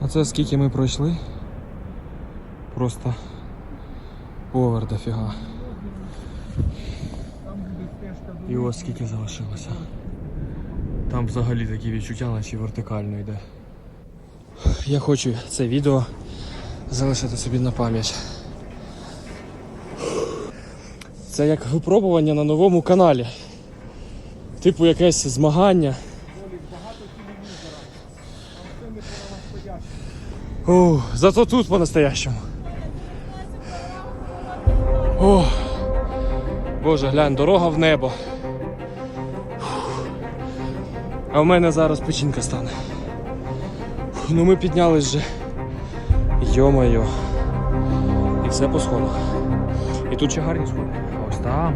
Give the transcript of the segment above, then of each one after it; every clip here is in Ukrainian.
А це скільки ми пройшли? Просто повер дофіга. І ось скільки залишилося. Там взагалі такі відчуття, наче вертикально йде. Я хочу це відео залишити собі на пам'ять. Це як випробування на новому каналі. Типу якесь змагання. О, зато тут по-настоящему. О, Боже, глянь, дорога в небо. А в мене зараз печінка стане. Ну ми піднялись вже. Йо-моє. І все по сходах. І тут ще гарні сходи. Ось там.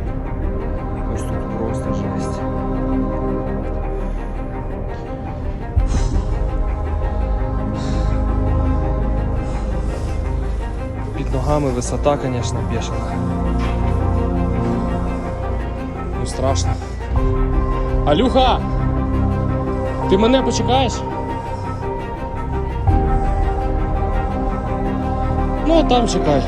Ногами висота, звісно, бешена. Ну страшно. Алюха! Ти мене почекаєш? Ну, там чекай.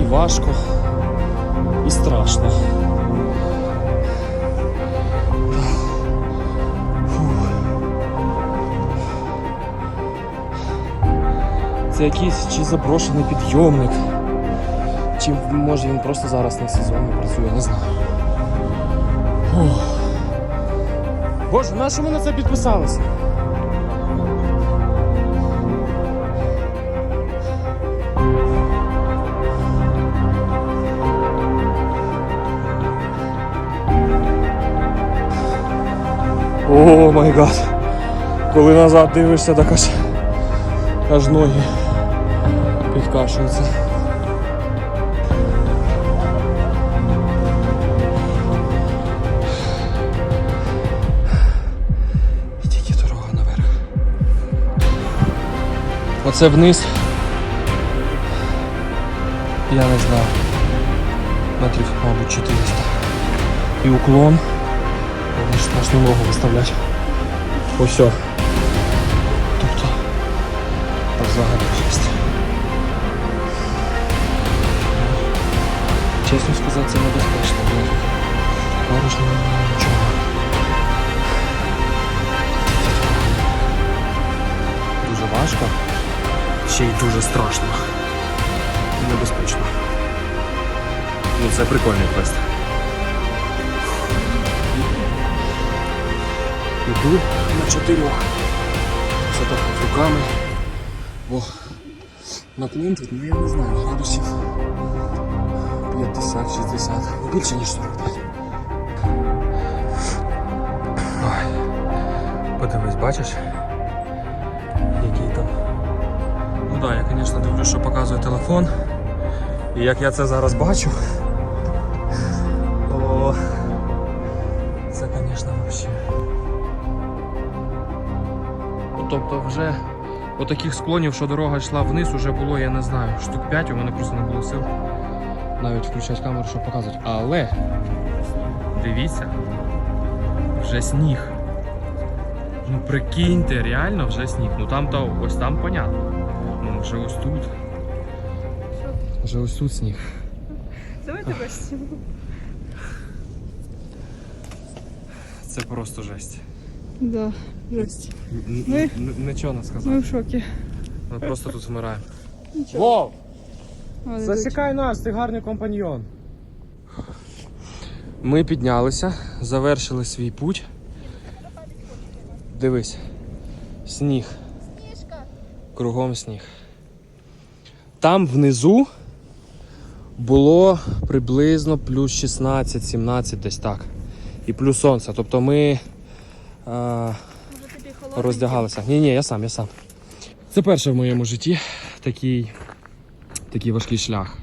І важко, і страшно. Це якийсь чи запрошений підйомник. Чи може він просто зараз на сезоні працює, не знаю. Фух. Боже, на що ми на це підписалися? О май гад. Коли назад дивишся, так аж, аж ноги підкашуються. І тільки дорога наверх. Оце вниз. Я не знаю. Метрів, мабуть, 400. І уклон. Страшно ногу виставляти. Ось. Тобто. Взагалі жесть. Чесно сказати, це небезпечно. Поруч немає нічого. Дуже важко. Ще й дуже страшно. Небезпечно. Ну це прикольний квест. Іду на чотирьох. Це так руками. Бо наклон тут, ну я не знаю, градусів 50-60. Ну, Більше ніж 45. Ой. Подивись, бачиш? Який там. Ну так, я, звісно, дивлюсь, що показує телефон. І як я це зараз бачу. О, це, звісно, взагалі. Ну, Тобто вже отаких склонів, що дорога йшла вниз, уже було, я не знаю, штук 5, у мене просто не було сил навіть включати камеру, щоб показувати. Але дивіться, вже сніг. Ну прикиньте, реально вже сніг. Ну там то ось там понятно. Ну вже ось тут. Вже ось тут сніг. Давай тебе. Це просто жесть. Да, жесть. Ми- Нічого не Ми в шокі. Ми просто тут вмираємо. Нічого. Вов! Засікай нас, ти гарний компаньйон. Ми піднялися, завершили свій путь. Дивись. Сніг. Кругом сніг. Там внизу було приблизно плюс 16-17 десь так. І плюс сонце. Тобто ми е, тобі роздягалися. Ні, ні, я сам, я сам. Це перше в моєму житті такий, такий важкий шлях.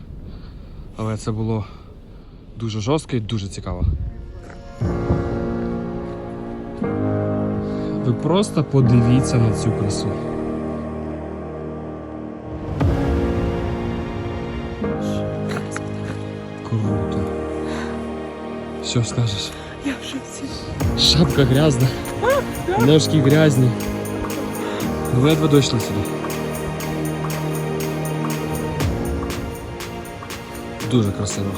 Але це було дуже жорстко і дуже цікаво. Ви просто подивіться на цю красу. Круто. Що скажеш? Я в шоці. Шапка грязна, ножки грязні. Ледве дійшли сюди. Дуже красиво.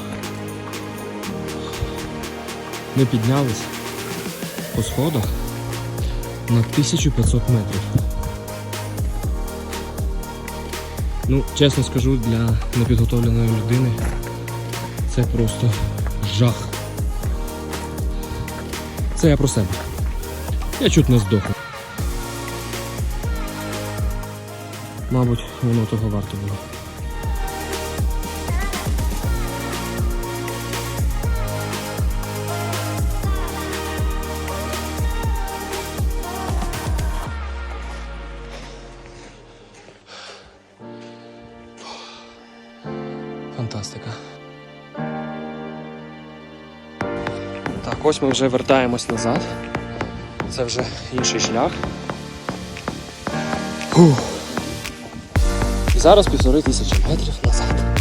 Ми піднялись по сходах на 1500 метрів. Ну, чесно скажу, для непідготовленої людини це просто жах. Це я про себе. Я чуть не здох. Мабуть, воно того варто було. Фантастика. Так, ось ми вже вертаємось назад. Це вже інший шлях. Фух. І зараз півтори тисячі метрів назад.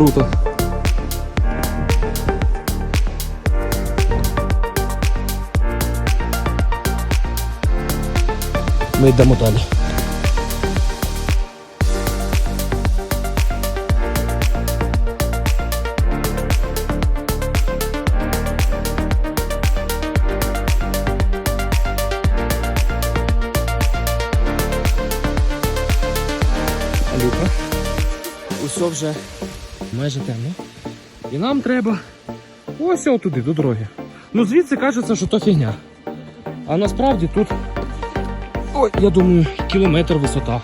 Круто. Ми йдемо далі. Люка. Усе вже майже темно. І нам треба ось отуди, до дороги. Ну звідси кажеться, що то фігня. А насправді тут Ой, я думаю, кілометр висота.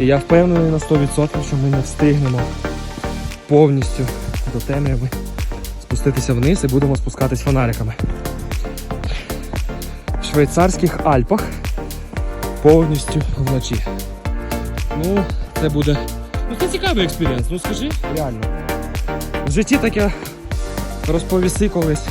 І я впевнений на 100%, що ми не встигнемо повністю до темряви спуститися вниз і будемо спускатись фонариками. В швейцарських Альпах повністю вночі. Ну, це буде. Ну, це цікавий експеріенс, ну скажи, реально. В житті таке розповіси колись